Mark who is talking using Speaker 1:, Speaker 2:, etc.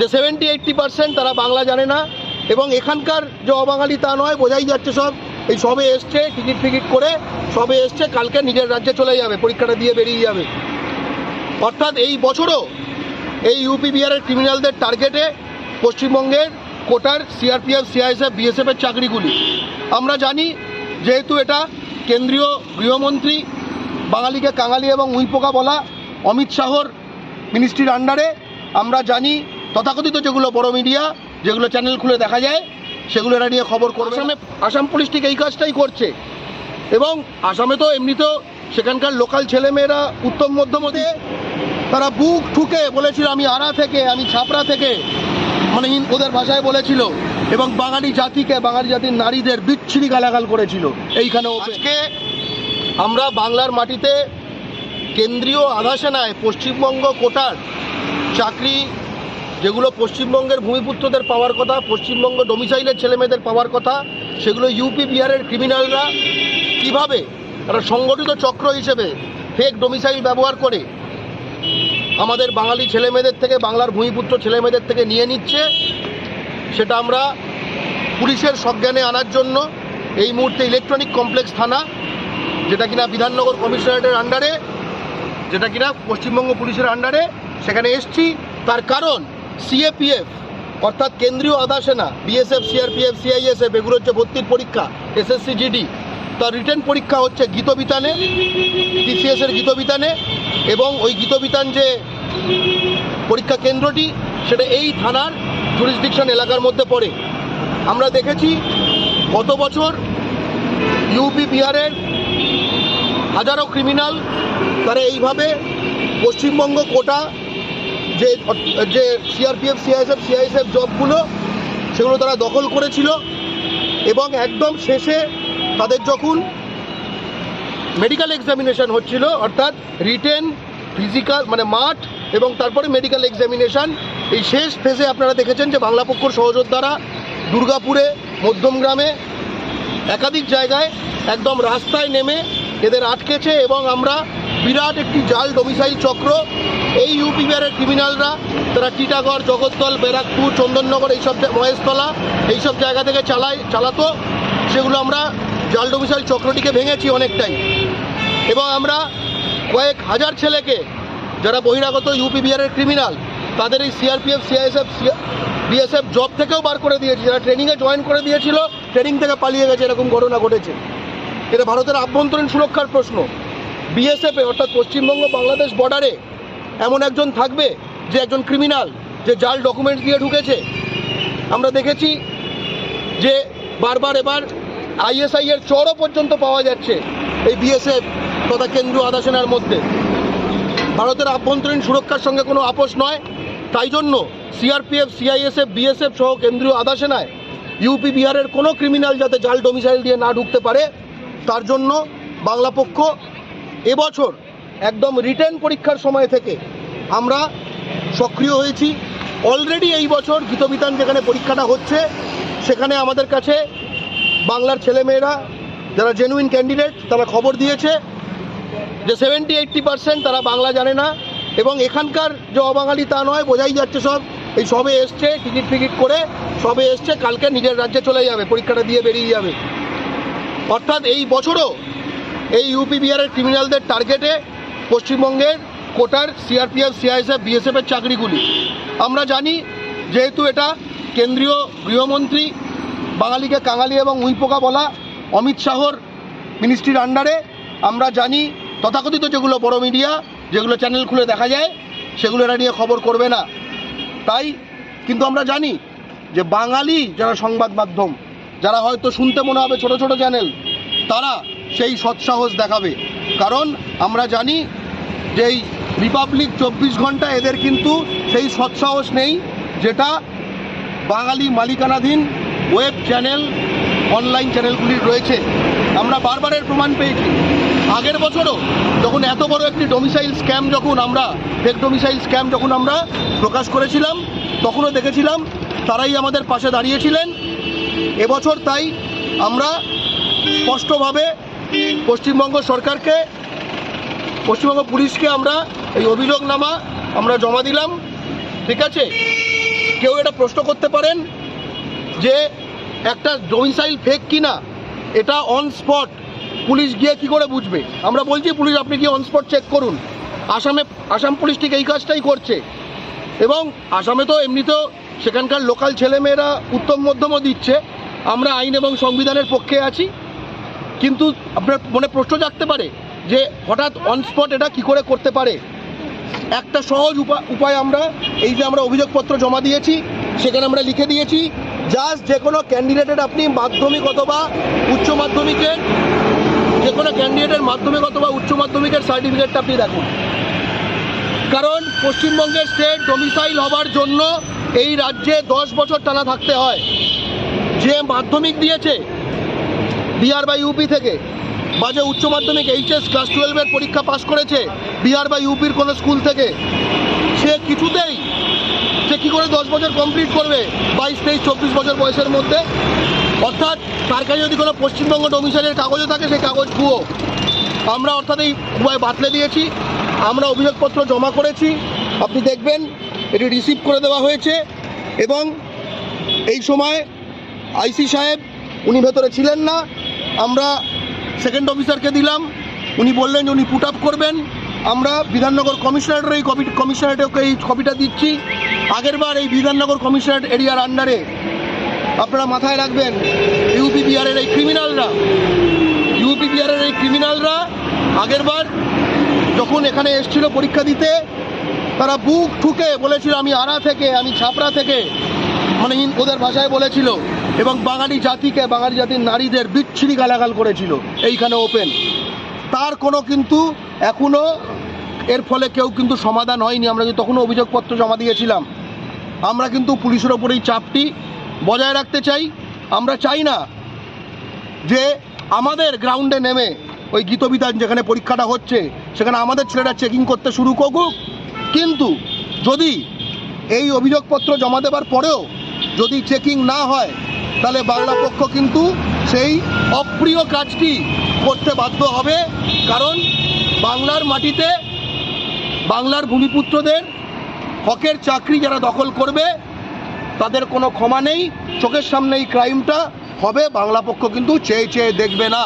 Speaker 1: যে seventy eighty percent তারা বাংলা জানে না এবং এখানকার যে অবাঙালি তা নয়, বোঝাই যাচ্ছে সব। এই সবে এসছে, টিকিট ফিকিট করে সবে এসছে, কালকে নিজের রাজ্যে চলে যাবে, পরীক্ষাটা দিয়ে বেরিয়ে যাবে। অর্থাৎ এই বছরও এই ইউপি বিহারের ক্রিমিনালদের টার্গেটে পশ্চিমবঙ্গের কোটার সিআরপিএফ সিআইএসএফ বিএসএফের চাকরিগুলি। আমরা জানি যেহেতু এটা কেন্দ্রীয় গৃহমন্ত্রী, বাঙালিকে কাঙালি এবং উইপোকা বলা অমিত শাহর মিনিস্ট্রির আন্ডারে আমরা জানি তথাকথিত যেগুলো বড় মিডিয়া যেগুলো চ্যানেল খুলে দেখা যায় সেগুলো এরা নিয়ে খবর করবে আসামে আসাম পুলিশ ঠিক এই কাজটাই করছে। এবং আসামে তো এমনিতেও সেখানকার লোকাল ছেলেমেয়েরা উত্তম মধ্যমতে তারা বুক ঠুকে বলেছিল আমি আরা থেকে আমি ছাপড়া থেকে। মানে ওদের ভাষায় বলেছিল। এবং বাঙালি জাতিকে বাঙালি জাতির নারীদের বিচ্ছিরি গালাগাল করেছিল। এইখানে আজকে আমরা বাংলার মাটিতে কেন্দ্রীয় আধাসেনায় পশ্চিমবঙ্গ কোটার চাকরি যেগুলো পশ্চিমবঙ্গের ভূমিপুত্রদের পাওয়ার কথা, পশ্চিমবঙ্গ ডোমিসাইলের ছেলেমেয়েদের পাওয়ার কথা, সেগুলো ইউপি বিহারের ক্রিমিনালরা কীভাবে একটা সংগঠিত চক্র হিসেবে ফেক ডোমিসাইল ব্যবহার করে আমাদের বাঙালি ছেলেমেয়েদের থেকে, বাংলার ভূমিপুত্র ছেলেমেয়েদের থেকে নিয়ে নিচ্ছে, সেটা আমরা পুলিশের সজ্ঞানে আনার জন্য এই মুহূর্তে ইলেকট্রনিক কমপ্লেক্স থানা, যেটা কিনা বিধাননগর কমিশনারেটের আন্ডারে যেটা কিনা পশ্চিমবঙ্গ পুলিশের আন্ডারে সেখানে এসছি। তার কারণ সিএপিএফ, অর্থাৎ কেন্দ্রীয় আধা সেনা, বিএসএফ, সিআরপিএফ, সিআইএসএফ, এগুলো হচ্ছে ভর্তির পরীক্ষা এসএসসি জিডি তার রিটার্ন পরীক্ষা হচ্ছে গীতবিতানে টিসিএস এর গীতবিতানে, এবং ওই গীতবিতান যে পরীক্ষা কেন্দ্রটি, সেটা এই থানার জুরিসডিকশন এলাকার মধ্যে পড়ে। আমরা দেখেছি গত বছর ইউপি বিহারের হাজারো ক্রিমিনাল তারা এইভাবে পশ্চিমবঙ্গ কোটা যে যে সিআরপিএফ সিআইএসএফ সিআইএসএফ জবগুলো সেগুলো তারা দখল করেছিল এবং একদম শেষে তাদের যখন মেডিকেল এক্সামিনেশন হচ্ছিল, অর্থাৎ রিটেন ফিজিক্যাল মানে মাঠ এবং তারপরে মেডিকেল এক্সামিনেশন এই শেষ ফেজে আপনারা দেখেছেন যে বাংলা পক্ষর সহযোদ্ধারা দুর্গাপুরে মধ্যমগ্রামে একাধিক জায়গায় একদম রাস্তায় নেমে এদের আটকেছে এবং আমরা বিরাট একটি জাল ডোমিসাইল চক্র। এই ইউপি বিহারের ক্রিমিনালরা তারা টিটাগড় জগদ্দল ব্যারাকপুর, চন্দননগর এইসব মহেশতলা এইসব জায়গা থেকে চালায় চালাতো। সেগুলো আমরা জাল ডোমিসাইল চক্রটিকে ভেঙেছি অনেকটাই। এবং আমরা কয়েক হাজার ছেলেকে, যারা বহিরাগত ইউপি বিহারের ক্রিমিনাল তাদের এই সিআরপিএফ সিআইএসএফ বিএসএফ জব থেকেও বার করে দিয়েছি। যারা ট্রেনিংয়ে জয়েন করে দিয়েছিল ট্রেনিং থেকে পালিয়ে গেছে, এরকম ঘটনা ঘটেছে। এটা ভারতের আভ্যন্তরীণ সুরক্ষার প্রশ্ন। বিএসএফে অর্থাৎ পশ্চিমবঙ্গ বাংলাদেশ বর্ডারে এমন একজন থাকবে যে একজন ক্রিমিনাল যে জাল ডকুমেন্টস দিয়ে ঢুকেছে। আমরা দেখেছি যে বারবার এবার আইএসআই এর চরও পর্যন্ত পাওয়া যাচ্ছে এই বিএসএফ তথা কেন্দ্রীয় আধা সেনার মধ্যে। ভারতের আভ্যন্তরীণ সুরক্ষার সঙ্গে কোনো আপোষ নয়, তাই জন্য সিআরপিএফ সিআইএসএফ বিএসএফ সহ কেন্দ্রীয় আধা সেনায় ইউপি বিহারের কোনো ক্রিমিনাল যাতে জাল ডোমিসাইল দিয়ে না ঢুকতে পারে, তার জন্য বাংলা পক্ষ এবছর একদম রিটার্ন পরীক্ষার সময় থেকে আমরা সক্রিয় হয়েছি। অলরেডি এই বছর গীতবিতান যেখানে পরীক্ষাটা হচ্ছে, সেখানে আমাদের কাছে বাংলার ছেলেমেয়েরা, যারা জেনুইন ক্যান্ডিডেট তারা খবর দিয়েছে যে সেভেন্টি এইট্টি পার্সেন্ট তারা বাংলা জানে না এবং এখানকার যে অবাঙালি তা নয়, বোঝাই যাচ্ছে সব। এই সবে এসছে, টিকিট ফিকিট করে সবে এসছে, কালকে নিজের রাজ্যে চলে যাবে, পরীক্ষাটা দিয়ে বেরিয়ে যাবে। অর্থাৎ এই বছরও এই ইউপি বিহারের ক্রিমিনালদের টার্গেটে পশ্চিমবঙ্গের কোটার সিআরপিএফ সিআইএসএফ বিএসএফের চাকরিগুলি। আমরা জানি যেহেতু এটা কেন্দ্রীয় গৃহমন্ত্রী, বাঙালিকে কাঙালি এবং উইপোকা বলা অমিত শাহর মিনিস্ট্রির আন্ডারে আমরা জানি তথাকথিত যেগুলো বড় মিডিয়া যেগুলো চ্যানেল খুলে দেখা যায়, সেগুলো এরা নিয়ে খবর করবে না। তাই কিন্তু আমরা জানি যে বাঙালি যারা সংবাদ মাধ্যম, যারা হয়তো শুনতে মনে হবে ছোট ছোট চ্যানেল তারা সেই সৎসাহস দেখাবে। কারণ আমরা জানি যে এই রিপাবলিক চব্বিশ ঘণ্টা এদের কিন্তু সেই সৎসাহস নেই, যেটা বাঙালি মালিকানাধীন ওয়েব চ্যানেল অনলাইন চ্যানেলগুলির রয়েছে। আমরা বারবারের প্রমাণ পেয়েছি। আগের বছরও যখন এত বড় একটি ডোমিসাইল স্ক্যাম যখন আমরা ফেক ডোমিসাইল স্ক্যাম যখন আমরা প্রকাশ করেছিলাম, তখনও দেখেছিলাম তারাই আমাদের পাশে দাঁড়িয়েছিলেন। এবছর তাই আমরা স্পষ্টভাবে পশ্চিমবঙ্গ সরকারকে, পশ্চিমবঙ্গ পুলিশকে আমরা এই অভিযোগনামা আমরা জমা দিলাম, ঠিক আছে? কেউ এটা প্রশ্ন করতে পারেন যে একটা ডোমিসাইল ফেক কিনা, এটা অন স্পট পুলিশ গিয়ে কি করে বুঝবে? আমরা বলছি, পুলিশ, আপনি গিয়ে অন স্পট চেক করুন? আসামে, আসাম পুলিশ ঠিক এই কাজটাই করছে। এবং আসামে তো এমনিতেও সেখানকার লোকাল ছেলেমেয়েরা উত্তম মধ্যমও দিচ্ছে। আমরা আইন এবং সংবিধানের পক্ষে আছি। কিন্তু আপনার মনে প্রশ্ন জাগতে পারে যে হঠাৎ অন স্পট এটা কি করে করতে পারে? একটা সহজ উপা- উপায় আমরা, এই যে আমরা অভিযোগপত্র জমা দিয়েছি, সেখানে আমরা লিখে দিয়েছি জাস্ট যে কোনো ক্যান্ডিডেটের আপনি মাধ্যমিক অথবা উচ্চ মাধ্যমিকের যে কোনো ক্যান্ডিডেটের মাধ্যমিক অথবা উচ্চ মাধ্যমিকের সার্টিফিকেটটা আপনি দেখুন। কারণ পশ্চিমবঙ্গের স্টেট ডোমিসাইল হবার জন্য এই রাজ্যে দশ বছর টানা থাকতে হয়। যে মাধ্যমিক দিয়েছে বিহার বা ইউপি থেকে। বা যে উচ্চ মাধ্যমিক এইচএস ক্লাস টুয়েলভের পরীক্ষা পাশ করেছে বিহার বা ইউপির কোনো স্কুল থেকে। সে কিছুতেই, সে কী করে দশ বছর কমপ্লিট করবে বাইশ, তেইশ, চব্বিশ বছর বয়সের মধ্যে? অর্থাৎ তার কাছে যদি কোনো পশ্চিমবঙ্গ ডোমিসাইলের কাগজও থাকে, সেই কাগজ ভুয়ো আমরা অর্থাৎ এই উপায় বাতলে দিয়েছি, আমরা অভিযোগপত্র জমা করেছি, আপনি দেখবেন, এটি রিসিভ করে দেওয়া হয়েছে এবং এই সময় আইসি সাহেব, উনি ভেতরে ছিলেন না আমরা সেকেন্ড অফিসারকে দিলাম। উনি বললেন যে উনি পুট আপ করবেন। আমরা বিধাননগর কমিশনারেটের এই কপি কমিশনারেটকে এই কপিটা দিচ্ছি। আগেরবার এই বিধাননগর কমিশনারেট এরিয়ার আন্ডারে আপনারা মাথায় রাখবেন ইউপি বিহারের এই ক্রিমিনালরা ইউপি বিহারের এই ক্রিমিনালরা আগেরবার যখন এখানে এসেছিল পরীক্ষা দিতে, তারা বুক ঠুকে বলেছিল, আমি আড়া থেকে, আমি ছাপড়া থেকে। মানে ওদের ভাষায় বলেছিল। এবং বাঙালি জাতিকে, বাঙালি জাতির নারীদের বিচ্ছিরি গালাগাল করেছিল এইখানে ওপেন তার কোনো কিন্তু এখনও এর ফলে কেউ কিন্তু সমাধান হয়নি। আমরা কিন্তু তখনও অভিযোগপত্র জমা দিয়েছিলাম, আমরা কিন্তু পুলিশের ওপর এই চাপটি বজায় রাখতে চাই। আমরা চাই না যে আমাদের গ্রাউন্ডে নেমে ওই গীতবিধান যেখানে পরীক্ষাটা হচ্ছে, সেখানে আমাদের ছেলেরা চেকিং করতে শুরু করুক। কিন্তু যদি এই অভিযোগপত্র জমা দেওয়ার পরেও যদি চেকিং না হয় তাহলে বাংলা পক্ষ কিন্তু সেই অপ্রিয় কাজটি করতে বাধ্য হবে। কারণ বাংলার মাটিতে বাংলার ভূমিপুত্রদের হকের চাকরি যারা দখল করবে, তাদের কোনো ক্ষমা নেই। চোখের সামনে এই ক্রাইমটা হবে। বাংলা পক্ষ কিন্তু চেয়ে চেয়ে দেখবে না।